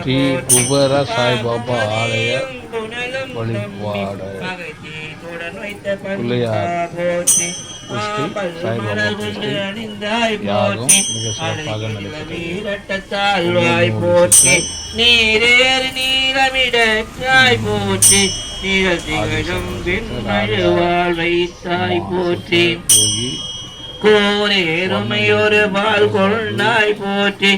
ஸ்ரீ குபேர சாய்பாபா ஆலய வழிபாடு பிள்ளையார் கிருஷ்டி சாய்பாபா கிருஷ்டி யாகம் மிக சிறப்பாக நடைபெற்றது போற்றி நீரேறு நீளமிடற்றாய் போற்றி நீரல் திகழும் போற்றி கோரேருமையொரு பால் போற்றி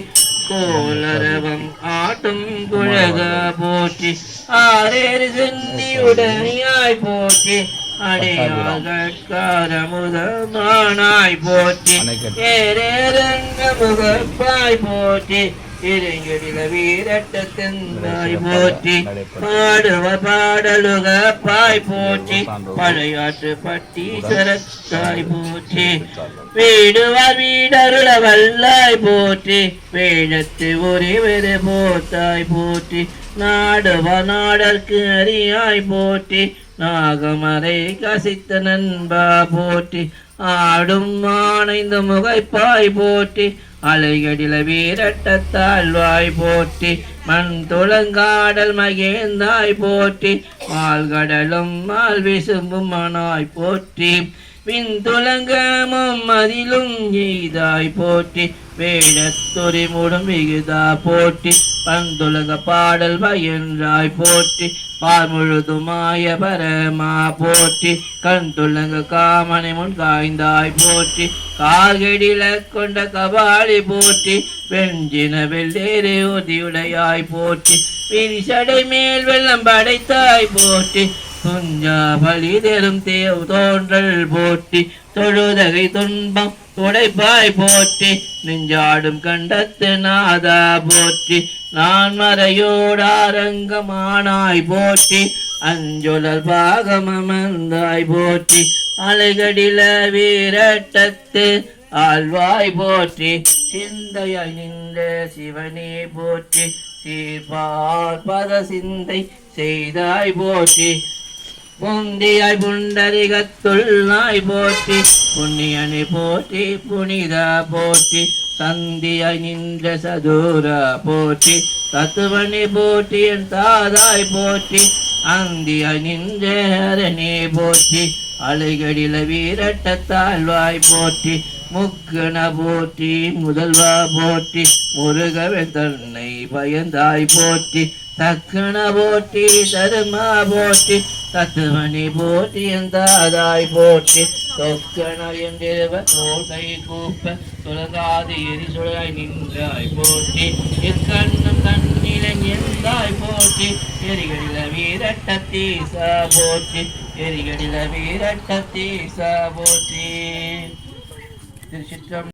கோலரவம் ஆட்டும் குழக போற்றி. ஆரேறு சென்னியுடையாய் போற்றி. அடையாளமுதமானாய் போற்றி. ஏரேரங்க முகப்பாய் போற்றி. இறையடில வீரட்டத்தெந்தாய் போற்றி பாடுவ பாடலுக பாய் போற்றி. பழையாற்று பட்டீஸ்வரத்தாய் போற்றி. வீடுவார் வீடருள வல்லாய் போற்றி. வேழத்து ஒரே வெறு போத்தாய் போற்றி. நாடுவ நாடற்கு அறியாய் போற்றி. நாகமரை கசித்த நண்பா போற்றி ஆடும் மானைந்த முகைப்பாய் போற்றி அலைகடில வீரட்டத்தாழ்வாய் போற்றி மண் துளங்காடல் மகேந்தாய் போற்றி மால்கடலும் மால் விசும்பும் மனாய் போற்றி. பின்துலங்கமும் அதிலும் எய்தாய் போற்றி. வேடத்துறை மூடும் மிகுதா போற்றி. பந்துலக பாடல் பயன்றாய் போற்றி. பார் முழுதுமாய பரமா போற்றி. கண் துலங்க காமனை முன் காய்ந்தாய் போற்றி. கால்கடில கொண்ட கபாலி போற்றி. வெஞ்சின வெள்ளேறு உதியுடையாய் போற்றி. விரிசடை மேல் வெள்ளம் படைத்தாய் போற்றி. துஞ்சா பலி தரும் தேவ் தோன்றல் போற்றி தொழுதகை துன்பம் துடைப்பாய் போற்றி நெஞ்சாடும் கண்டத்து நாதா போற்றி நான் மறையோடாரங்கமானாய் போற்றி அஞ்சொலர் பாகமமந்தாய் போற்றி அலைகடில வீரட்டத்து ஆழ்வாய் போற்றி சிந்தையாய் நின்ற சிவனே போற்றி சீர்பார் பத சிந்தை செய்தாய் போற்றி பொந்தியாய் புண்டரிகத்துள்ளாய் போற்றி புண்ணியனை போற்றி புனிதா போற்றி சந்தியாய் நின்ற சதுரா போற்றி தத்துவனை போற்றி என் தாதாய் போற்றி அந்தியாய் நின்ற ஹரனே போற்றி அலைகடில வீரட்ட தாழ்வாய் போற்றி முக்கண போற்றி முதல்வா போற்றி முருகவன் தன்னை பயந்தாய் போற்றி தக்கண போற்றி தருமா போற்றி தத்துவனி போற்றி எந்தாதாய் போற்றி. தொக்கண என்றிருவ தோட்டை கூப்ப சுழகாது எரிசுழாய் நின்றாய் போற்றி. எக்கண்ணும் கண்ணில எந்தாய் போற்றி. எரிகளில வீரட்டத்தீசா போற்றி. எரிகளில வீரட்டத்தீசா போற்றி. திருச்சிற்றம்